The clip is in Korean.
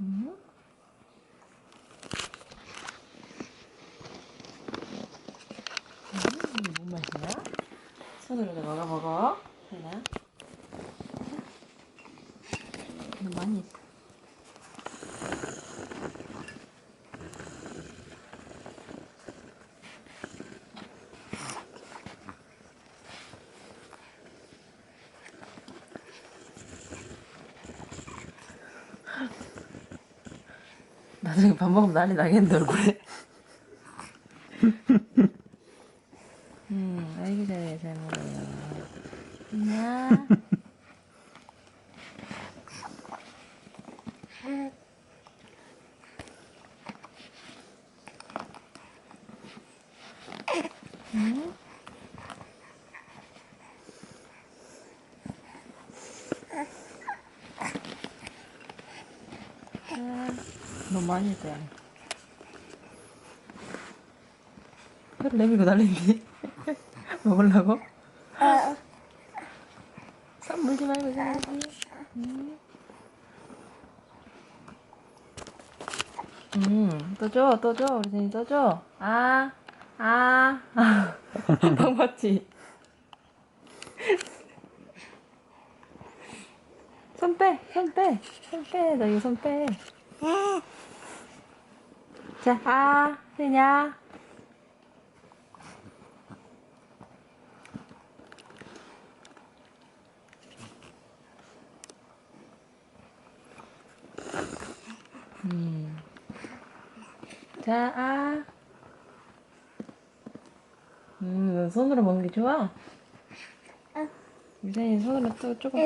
음. 음, 뭔 맛이야? 손으로 먹어 먹어. 너무 많이 있어. 나중에 밥 먹으면 난리 나겠는데 얼굴에. 음, 아이고 잘해 잘 먹어요. 야. 응? 너무 많이 했다. 야. 혀를 내밀고 날린디? 먹으려고? 손 물지 말고 살지. 음. 음, 또 줘, 또 줘. 우리 선이 또 줘. 아, 아, 아. 방 맞지? 손 빼, 손 빼, 손 빼. 너 이거 손 빼. 자, 아, 되냐? 음. 자, 아. 음, 너 손으로 먹는 게 좋아? 유산이 손으로 또 조금.